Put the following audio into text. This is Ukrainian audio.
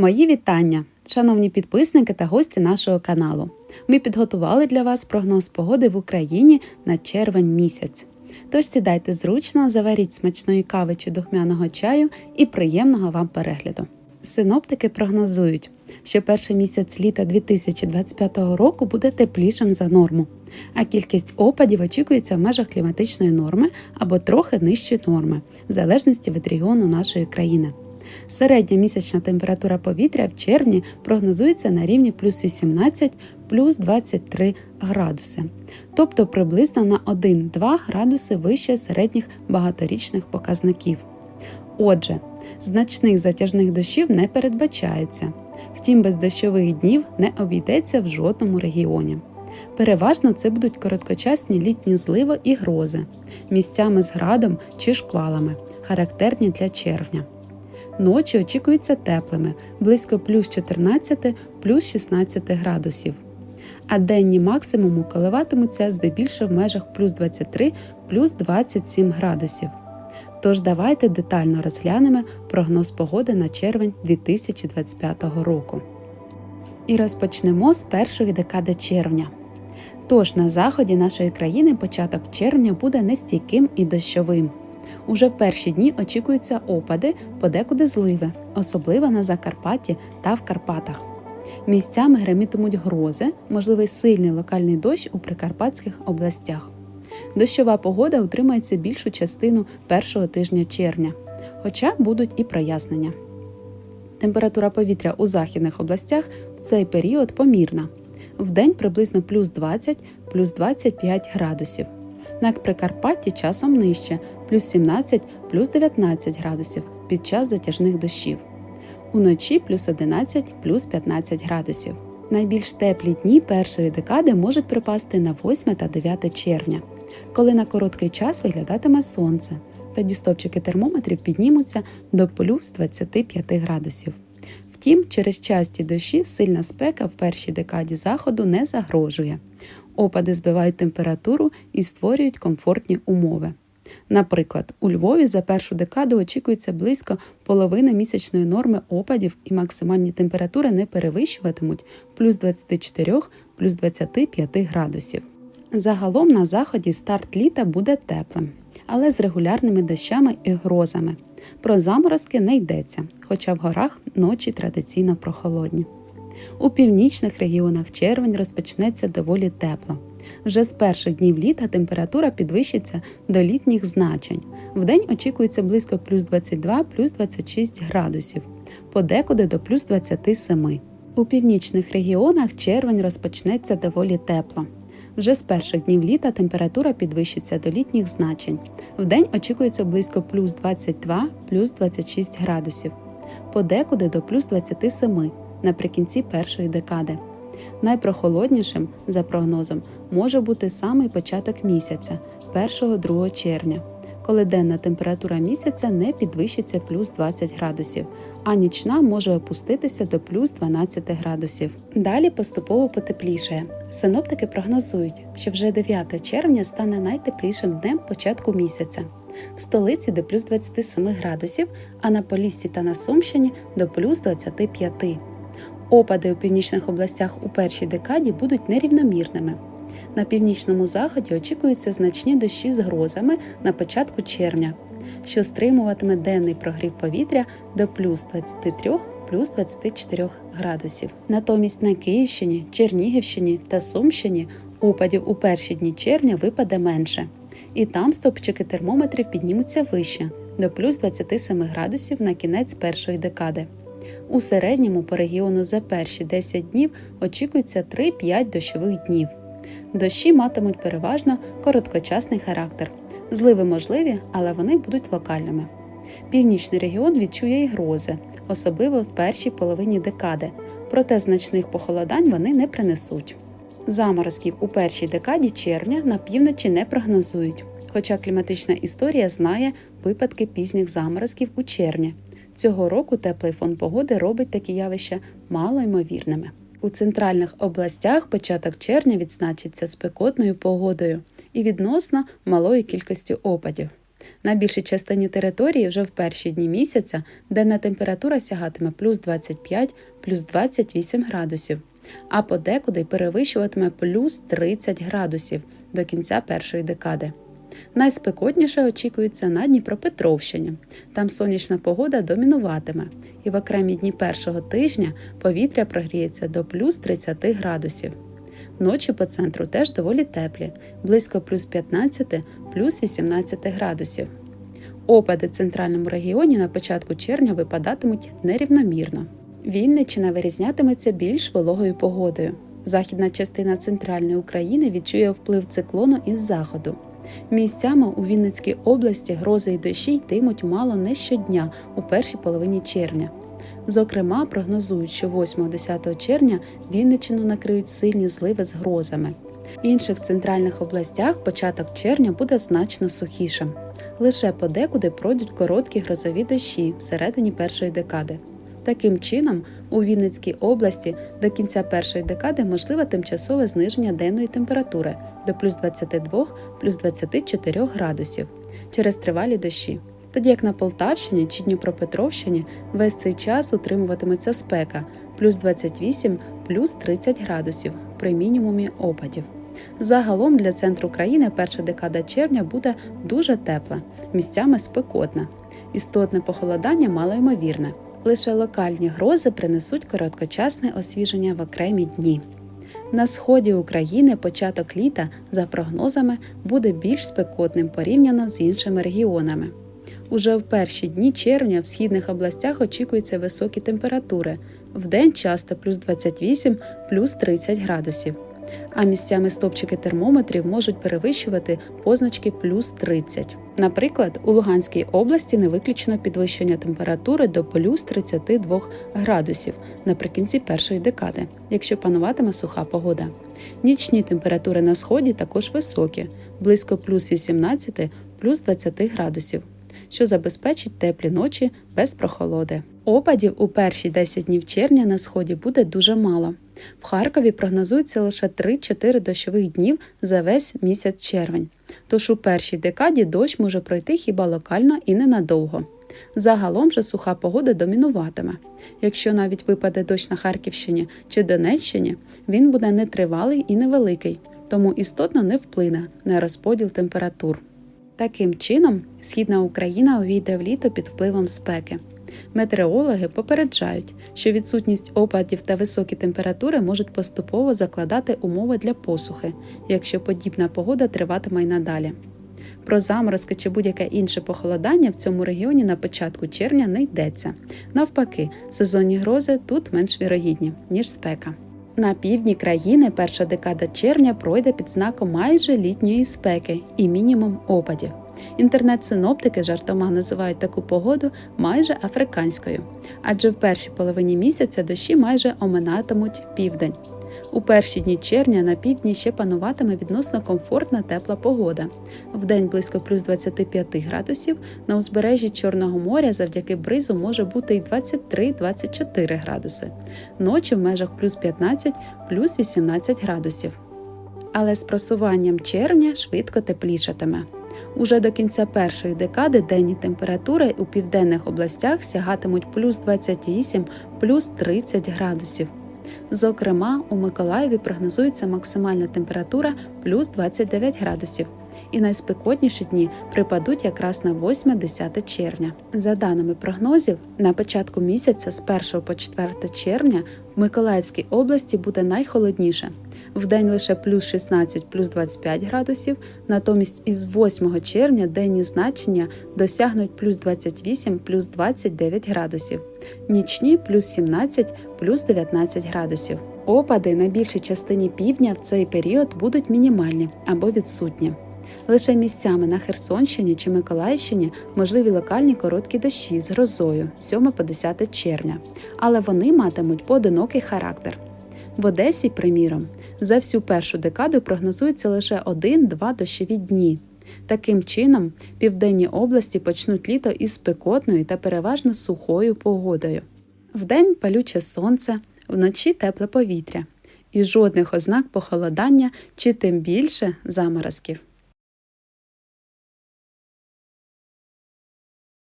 Мої вітання, шановні підписники та гості нашого каналу. Ми підготували для вас прогноз погоди в Україні на червень місяць. Тож сідайте зручно, заваріть смачної кави чи духмяного чаю і приємного вам перегляду. Синоптики прогнозують, що перший місяць літа 2025 року буде теплішим за норму, а кількість опадів очікується в межах кліматичної норми або трохи нижчої норми, в залежності від регіону нашої країни. Середня місячна температура повітря в червні прогнозується на рівні плюс 18 плюс 23 градуси, тобто приблизно на 1-2 градуси вище середніх багаторічних показників. Отже, значних затяжних дощів не передбачається, втім, без дощових днів не обійдеться в жодному регіоні. Переважно це будуть короткочасні літні зливи і грози, місцями з градом чи шквалами, характерні для червня. Ночі очікуються теплими близько плюс 14 плюс 16 градусів. А денні максимуму коливатимуться здебільшого в межах плюс 23 плюс 27 градусів. Тож давайте детально розглянемо прогноз погоди на червень 2025 року. І розпочнемо з першої декади червня. Тож на заході нашої країни початок червня буде нестійким і дощовим. Уже в перші дні очікуються опади, подекуди зливи, особливо на Закарпатті та в Карпатах. Місцями гремітимуть грози, можливий сильний локальний дощ у прикарпатських областях. Дощова погода утримається більшу частину першого тижня червня, хоча будуть і прояснення. Температура повітря у західних областях в цей період помірна. Вдень приблизно плюс 20 плюс 25 градусів. На Прикарпатті часом нижче плюс 17 плюс 19 градусів під час затяжних дощів. Уночі плюс 11 плюс 15 градусів. Найбільш теплі дні першої декади можуть припасти на 8 та 9 червня, коли на короткий час виглядатиме сонце. Тоді стопчики термометрів піднімуться до плюс 25 градусів. Втім, через часті дощі сильна спека в першій декаді заходу не загрожує. Опади збивають температуру і створюють комфортні умови. Наприклад, у Львові за першу декаду очікується близько половини місячної норми опадів і максимальні температури не перевищуватимуть плюс 24 плюс 25 градусів. Загалом на заході старт літа буде теплим, але з регулярними дощами і грозами. Про заморозки не йдеться, хоча в горах ночі традиційно прохолодні. У північних регіонах червень розпочнеться доволі тепло. Вже з перших днів літа температура підвищиться до літніх значень. Вдень очікується близько плюс 22 плюс 26 градусів, подекуди до плюс 27. У північних регіонах червень розпочнеться доволі тепло. Вже з перших днів літа температура підвищиться до літніх значень. Вдень очікується близько плюс 22 плюс 26 градусів, подекуди до плюс 27 наприкінці першої декади. Найпрохолоднішим, за прогнозом, може бути самий початок місяця, 1-2 червня, коли денна температура місяця не підвищиться плюс 20 градусів, а нічна може опуститися до плюс 12 градусів. Далі поступово потеплішає. Синоптики прогнозують, що вже 9 червня стане найтеплішим днем початку місяця. В столиці до плюс 27 градусів, а на Поліссі та на Сумщині до плюс 25. Опади у північних областях у першій декаді будуть нерівномірними. На північному заході очікуються значні дощі з грозами на початку червня, що стримуватиме денний прогрів повітря до плюс 23 плюс 24 градусів. Натомість на Київщині, Чернігівщині та Сумщині опадів у перші дні червня випаде менше, і там стопчики термометрів піднімуться вище до плюс 27 градусів на кінець першої декади. У середньому по регіону за перші 10 днів очікується 3-5 дощових днів. Дощі матимуть переважно короткочасний характер. Зливи можливі, але вони будуть локальними. Північний регіон відчує і грози, особливо в першій половині декади, проте значних похолодань вони не принесуть. Заморозків у першій декаді червня на півночі не прогнозують, хоча кліматична історія знає випадки пізніх заморозків у червні. Цього року теплий фон погоди робить такі явища малоймовірними. У центральних областях початок червня відзначиться спекотною погодою і відносно малою кількістю опадів. На більшій частині території вже в перші дні місяця денна температура сягатиме плюс 25, плюс 28 градусів, а подекуди перевищуватиме плюс 30 градусів до кінця першої декади. Найспекотніше очікується на Дніпропетровщині. Там сонячна погода домінуватиме, і в окремі дні першого тижня повітря прогріється до плюс 30 градусів. Ночі по центру теж доволі теплі, близько плюс 15, плюс 18 градусів. Опади в центральному регіоні на початку червня випадатимуть нерівномірно. Вінниччина вирізнятиметься більш вологою погодою. Західна частина центральної України відчує вплив циклону із заходу. Місцями у Вінницькій області грози й дощі йтимуть мало не щодня у першій половині червня. Зокрема, прогнозують, що 8-10 червня Вінниччину накриють сильні зливи з грозами. В інших центральних областях початок червня буде значно сухішим. Лише подекуди пройдуть короткі грозові дощі всередині першої декади. Таким чином, у Вінницькій області до кінця першої декади можливе тимчасове зниження денної температури до плюс 22 плюс 24 градусів через тривалі дощі. Тоді як на Полтавщині чи Дніпропетровщині весь цей час утримуватиметься спека плюс 28 плюс 30 градусів при мінімумі опадів. Загалом для центру країни перша декада червня буде дуже тепла, місцями спекотна. Істотне похолодання малоймовірне. Лише локальні грози принесуть короткочасне освіження в окремі дні. На сході України початок літа, за прогнозами, буде більш спекотним порівняно з іншими регіонами. Уже в перші дні червня в східних областях очікуються високі температури, вдень часто плюс 28 плюс 30 градусів. А місцями стопчики термометрів можуть перевищувати позначки плюс 30. Наприклад, у Луганській області не виключено підвищення температури до плюс 32 градусів наприкінці першої декади, якщо пануватиме суха погода. Нічні температури на сході також високі, близько плюс 18 плюс 20 градусів що забезпечить теплі ночі без прохолоди. Опадів у перші 10 днів червня на сході буде дуже мало. В Харкові прогнозується лише 3-4 дощових днів за весь місяць червень. Тож у першій декаді дощ може пройти хіба локально і ненадовго. Загалом же суха погода домінуватиме. Якщо навіть випаде дощ на Харківщині чи Донеччині, він буде нетривалий і невеликий, тому істотно не вплине на розподіл температур. Таким чином, східна Україна увійде в літо під впливом спеки. Метеорологи попереджають, що відсутність опадів та високі температури можуть поступово закладати умови для посухи, якщо подібна погода триватиме й надалі. Про заморозки чи будь-яке інше похолодання в цьому регіоні на початку червня не йдеться. Навпаки, сезонні грози тут менш вірогідні, ніж спека. На півдні країни перша декада червня пройде під знаком майже літньої спеки і мінімум опадів. Інтернет-синоптики жартома називають таку погоду майже африканською, адже в першій половині місяця дощі майже оминатимуть південь. У перші дні червня на півдні ще пануватиме відносно комфортна тепла погода. Вдень близько плюс 25 градусів, на узбережжі Чорного моря завдяки бризу може бути й 23-24 градуси, ночі в межах плюс 15 плюс 18 градусів. Але з просуванням червня швидко теплішатиме. Уже до кінця першої декади денні температури у південних областях сягатимуть плюс 28 плюс 30 градусів. Зокрема, у Миколаєві прогнозується максимальна температура плюс 29 градусів, і найспекотніші дні припадуть якраз на 8-10 червня. За даними прогнозів, на початку місяця з 1 по 4 червня в Миколаївській області буде найхолодніше. Вдень лише плюс 16 плюс 25 градусів, натомість із 8 червня денні значення досягнуть плюс 28 плюс 29 градусів, нічні плюс 17 плюс 19 градусів. Опади на більшій частині півдня в цей період будуть мінімальні або відсутні. Лише місцями на Херсонщині чи Миколаївщині можливі локальні короткі дощі з грозою 7 по 10 червня, але вони матимуть поодинокий характер. В Одесі, приміром, за всю першу декаду прогнозується лише 1-2 дощові дні. Таким чином, південні області почнуть літо із спекотною та переважно сухою погодою. Вдень палюче сонце, вночі тепле повітря і жодних ознак похолодання чи тим більше заморозків.